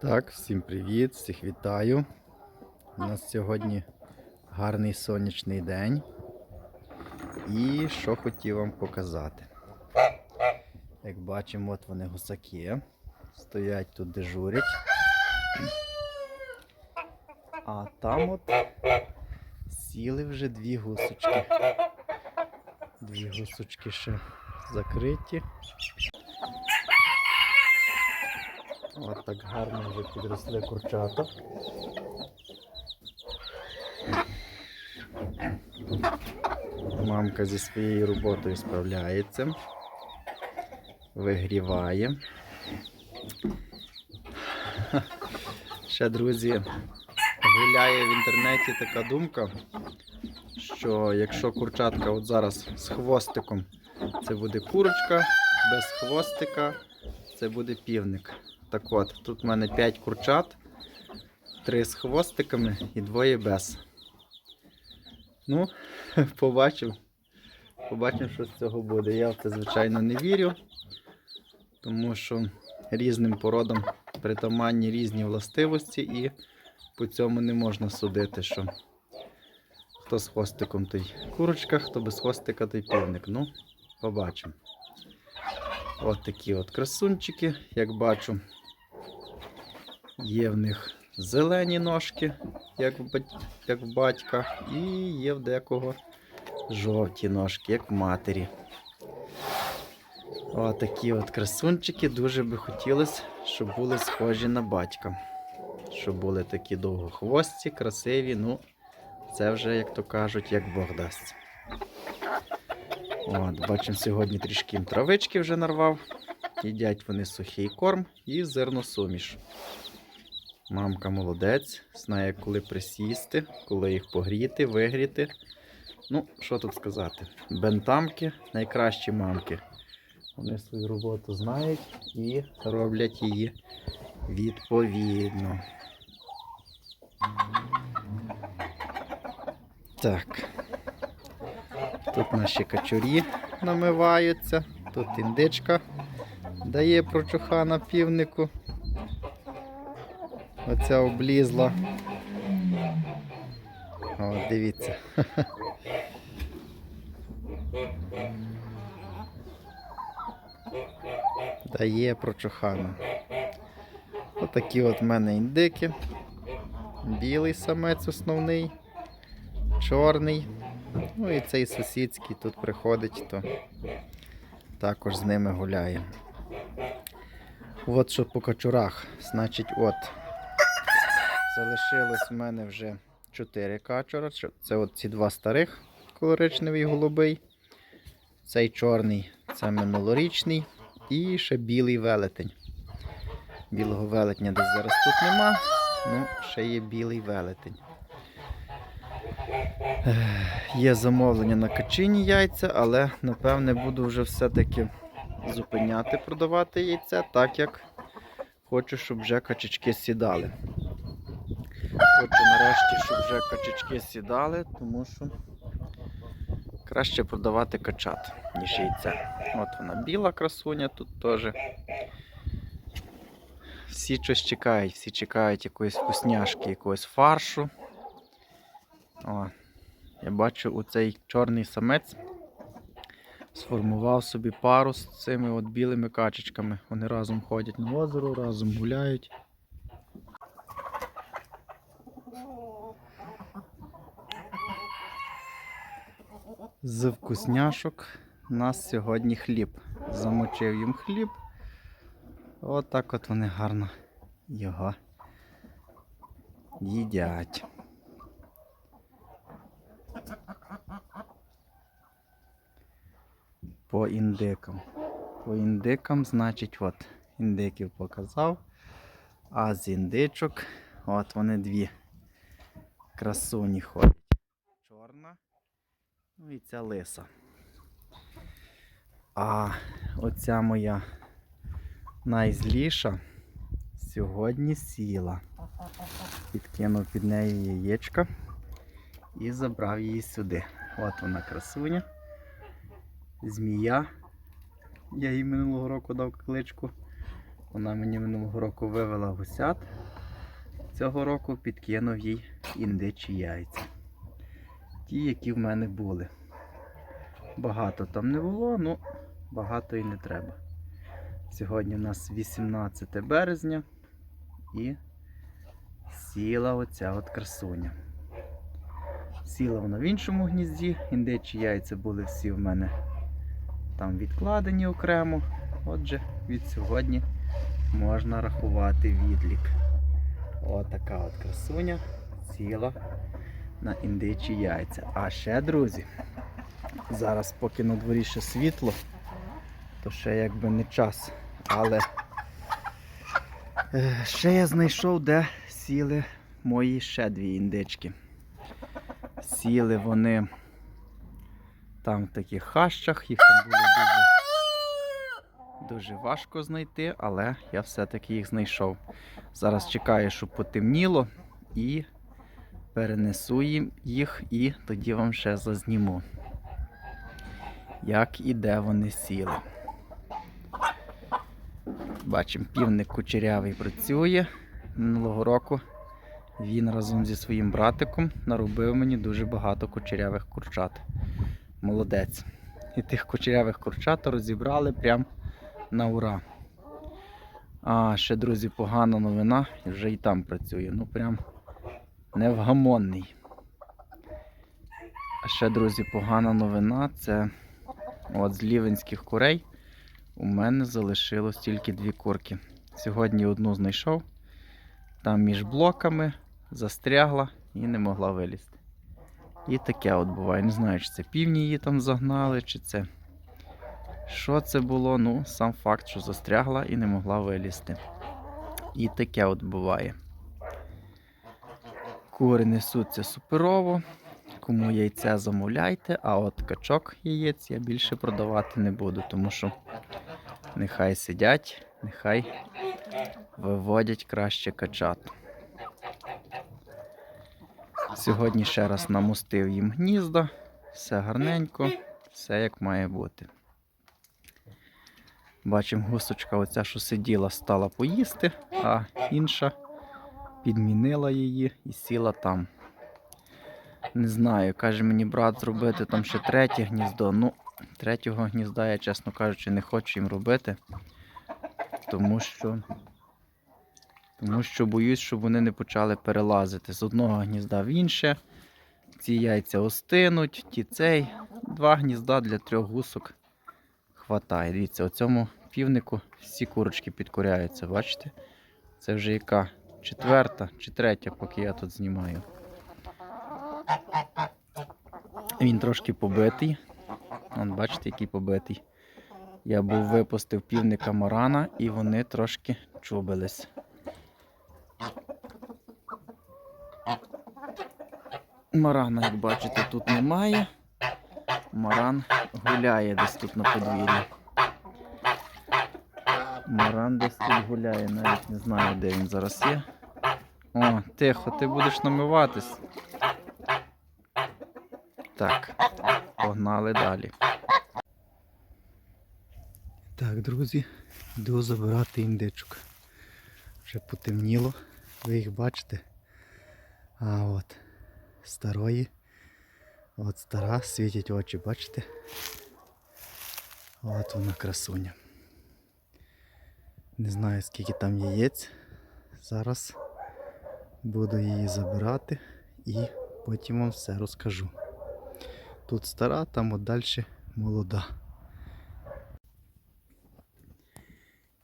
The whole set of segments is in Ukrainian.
Так, всім привіт, всіх вітаю. У нас сьогодні гарний сонячний день. І що хотів вам показати. Як бачимо, от вони гусаки. Стоять тут дежурять. А там от сіли вже дві гусочки. Дві гусочки ще закриті. От так гарно вже підросли курчата. Мамка зі своєю роботою справляється, вигріває. Ще, друзі, гуляє в інтернеті така думка, що якщо курчатка от зараз з хвостиком, це буде курочка, без хвостика це буде півник. Так от, тут в мене 5 курчат, 3 з хвостиками і двоє без. Ну, побачив. Побачимо, що з цього буде. Я в це, звичайно, не вірю, тому що різним породам притаманні різні властивості, і по цьому не можна судити, що хто з хвостиком, той курочка, хто без хвостика, той півник. Ну, побачимо. От такі от красунчики, як бачу. Є в них зелені ножки, як в, як в батька, і є в декого жовті ножки, як в матері. От такі от красунчики. Дуже би хотілося, щоб були схожі на батька. Щоб були такі довгохвості, красиві. Ну, це вже, як то кажуть, як Бог дасть. От, бачимо, сьогодні трішки травички вже нарвав. Їдять вони сухий корм і зерносуміш. Мамка молодець, знає, коли присісти, коли їх погріти, вигріти. Ну, що тут сказати? Бентамки найкращі мамки. Вони свою роботу знають і роблять її відповідно. Так. Тут наші качурі намиваються, тут індичка дає прочуха на півнику. Оця облізла. О, дивіться. Дає прочухана. Отакі от в мене індики. Білий самець основний, чорний. Ну і цей сусідський тут приходить, то також з ними гуляє. От що по качурах. Значить, от. Залишилось в мене вже 4 качура. Це- от ці два старих, коричневий і голубий. Цей чорний це минулорічний. І ще білий велетень. Білого велетня десь зараз тут нема. Ну, ще є білий велетень. Є замовлення на качині яйця, але напевне буду вже все-таки зупиняти продавати яйця, так як хочу, щоб вже качечки сідали. Хочу нарешті, щоб вже качечки сідали, тому що краще продавати качат, ніж яйця. От вона біла красуня тут теж. Всі щось чекають, всі чекають якоїсь вкусняшки, якогось фаршу. О, я бачу, у цей чорний самець сформував собі пару з цими от білими качечками. Вони разом ходять на озеро, разом гуляють. З вкусняшок у нас сьогодні хліб. Замочив їм хліб. Отак от вони гарно його їдять. По індикам. По індикам, значить, от, індиків показав. А з індичок, от вони дві красуні ходять. Чорна, ну і ця лиса. А оця моя найзліша сьогодні сіла. Підкинув під неї яєчка і забрав її сюди. От вона красуня. Змія. Я їй минулого року дав кличку Вона мені минулого року вивела гусят. Цього року підкинув їй індичі яйця. Ті, які в мене були. Багато там не було, ну багато і не треба. Сьогодні у нас 18 березня і сіла оця от красуня. Сіла вона в іншому гнізді, індичі яйця були всі в мене там відкладені окремо. Отже, від сьогодні можна рахувати відлік. Отака от красуня сіла на індичі яйця. А ще, друзі, зараз поки на дворі ще світло, то ще якби не час. Але е, ще я знайшов, де сіли мої ще дві індички. Сіли вони там в таких хащах, їх там було дуже, дуже важко знайти, але я все-таки їх знайшов. Зараз чекаю, щоб потемніло, і перенесу їх, і тоді вам ще зазніму, як і де вони сіли. Бачимо, півник кучерявий працює. Минулого року він разом зі своїм братиком наробив мені дуже багато кучерявих курчат. Молодець. І тих кучерявих курчат розібрали прям на ура. А ще, друзі, погана новина, вже і там працює. Ну прям невгамонний. А ще, друзі, погана новина це от з лівенських курей у мене залишилось тільки дві курки. Сьогодні одну знайшов, там між блоками застрягла і не могла вилізти. І таке от буває. Не знаю, чи це півні її там загнали, чи це. Що це було? Ну, сам факт, що застрягла і не могла вилізти. І таке от буває. Кури несуться суперово. Кому яйце замовляйте, а от качок яєць я більше продавати не буду, тому що нехай сидять, нехай виводять краще качат. Сьогодні ще раз намустив їм гнізда, все гарненько, все як має бути. Бачимо, гусочка, оця, що сиділа, стала поїсти, а інша підмінила її і сіла там. Не знаю, каже мені брат зробити там ще третє гніздо. Ну, третього гнізда я, чесно кажучи, не хочу їм робити. Тому що. Тому що боюсь, щоб вони не почали перелазити з одного гнізда в інше. Ці яйця остинуть, ті цей. Два гнізда для трьох гусок хватає. Дивіться, у цьому півнику всі курочки підкоряються, бачите? Це вже яка четверта чи третя, поки я тут знімаю. Він трошки побитий. Вон, бачите, який побитий. Я був випустив півника Марана і вони трошки чубились. Марана, як бачите, тут немає. Маран гуляє десь тут на подвір'ї. Маран десь тут гуляє, навіть не знаю, де він зараз є. О, тихо, ти будеш намиватись. Так, погнали далі. Так, друзі, йду забирати індичок. Вже потемніло, ви їх бачите. А от старої. От стара, світять очі, бачите? От вона красуня. Не знаю скільки там яєць. Зараз буду її забирати і потім вам все розкажу. Тут стара, там от далі молода.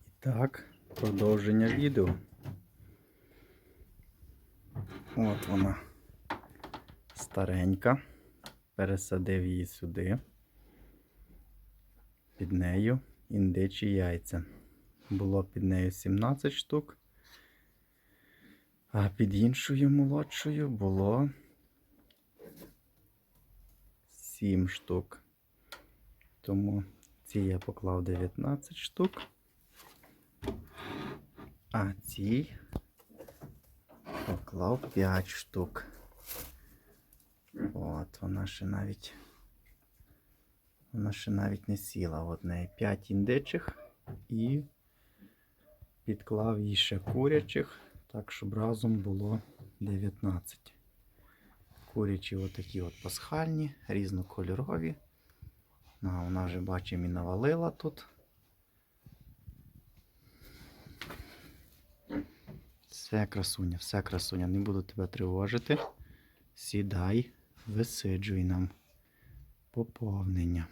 І так, продовження відео. От вона старенька. Пересадив її сюди. Під нею індичі яйця. Було під нею 17 штук. А під іншою молодшою було 7 штук. Тому ці я поклав 19 штук. А ці поклав 5 штук. От, вона ще навіть. Вона ще навіть не сіла. От неї 5 індичих і Підклав їй ще курячих, так щоб разом було 19. Курячі отакі от пасхальні, різнокольорові. А вона вже бачимо і навалила тут. Все, красуня, все, красуня, не буду тебе тривожити. Сідай, висиджуй нам поповнення.